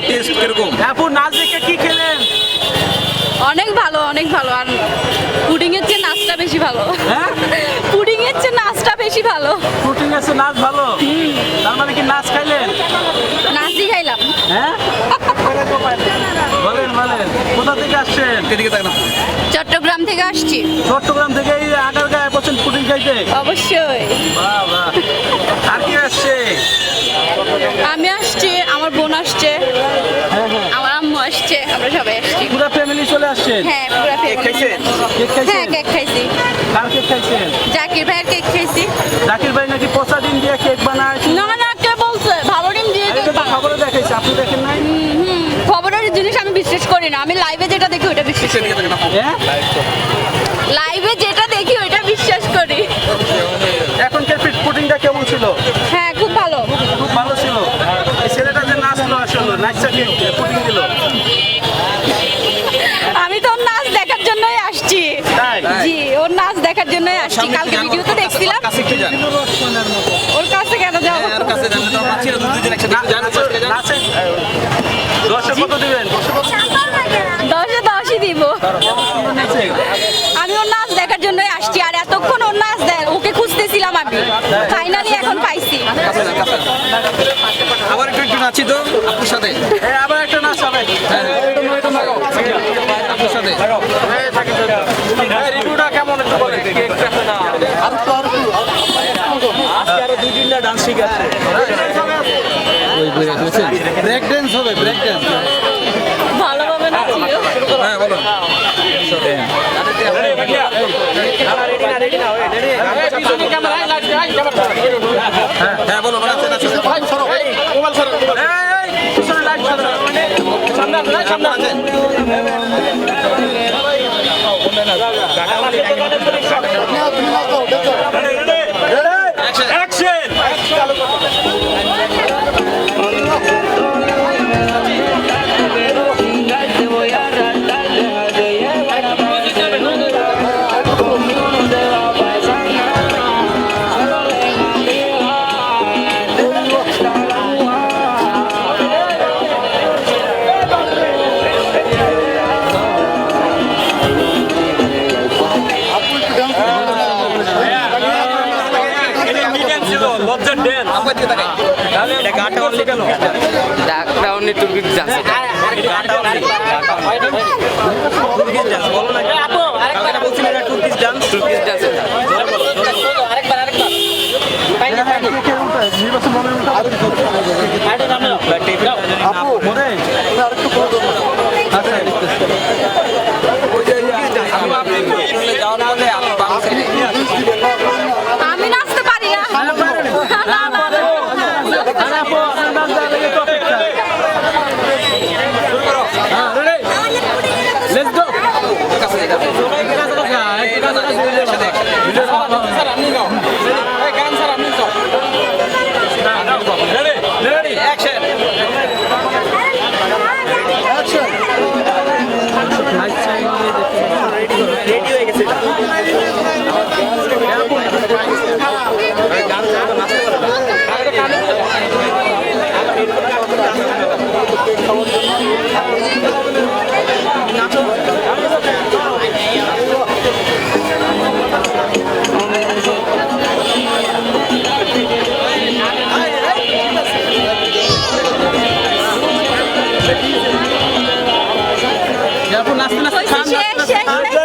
কীরকম? আপু নাচ দেখে কি খেলেন? অনেক ভালো অনেক ভালো। আর পুডিং এর চেয়ে নাচটা বেশি ভালো। হ্যাঁ? পুডিং এর চেয়ে নাচটা বেশি ভালো। শুটিং আছে নাচ ভালো? তার মানে কি নাচ খাইলেন? নাচই খাইলাম। হ্যাঁ? বলেন বলেন কোথা থেকে আসছেন? এদিকে তাক না চট্টগ্রাম থেকে আসছি। চট্টগ্রাম থেকে এই আগার গায়ে বসেন পুডিং খাইতে? অবশ্যই। বাহ বাহ। আর কি আসছে? আমি আসছি আমার বোন আসছে হ্যাঁ হ্যাঁ। আমার আম্মু আসছে আমরা সবাই আসছি। পুরো ফ্যামিলি চলে আসছেন? হ্যাঁ পুরো কেক খাইছেন? হ্যাঁ কেক খাইছি। কার কেক খাইছেন? জাকির ভাইয়ের কেক খাইছি। জাকির ভাই নাকি পচা ডিম দিয়ে কেক বানায়? না না কে বলছে? ভালো ডিম দিয়ে এটা কেক তো বানাও খবরে দেখাইছে আপনি দেখেন নাই? হুম খবরের জিনিস আমি বিশ্বাস করি না। আমি লাইভে যেটা দেখি ওটা বিশ্বাস করি। না হ্যাঁ? লাইভে যেটা দেখি ওটা বিশ্বাস করি এখনকার ফিট পুডিংটা কেমন ছিল হ্যাঁ খুব ভালো খুব ভালো ছিল এই ছেলেটা যে নাচলো দিল আমি তো ওর নাচ দেখার জন্যই আসছি। জি ওর নাচ দেখার জন্যই আসছি। কালকে ভিডিও তো দেখছিলাম। ওর কাছে কেন যাব? হ্যাঁ, কাছে জানলে তো একসাথে কত দিবেন? দশে দশই দিব। আমি ওর নাচ দেখার জন্যই আসছি। আর এতক্ষণ ওর নাচ দেয় ওকে খুঁজতেছিলাম আমি ফাইনালি এখন পাইছি কাছে যান কাছে যান। আবার একটু একটু নাচি তো? আপুর সাথে? আবার একটা নাচ হবে। হ্যাঁ। আপুর সাথে? রিভিউটা কেমন একটু বলেন আরও দুই তিনটা ডান্স শিখাচ্ছে। ব্রেক ড্যান্স হবে ব্রেক ড্যান্স ভালোভাবে নাচিও। হ্যাঁ বলো হ্যাঁ সামনে ডাকটা অনলি তুর্কিশ ডান্স বলো না। কালকে বলছিলেন এটা তুর্কিশ ডান্স তুর্কিক জানছে যাওয়ার পথে আপু বাম সাইডে আমি নাচতে পারি না না আপু yes, নাচতে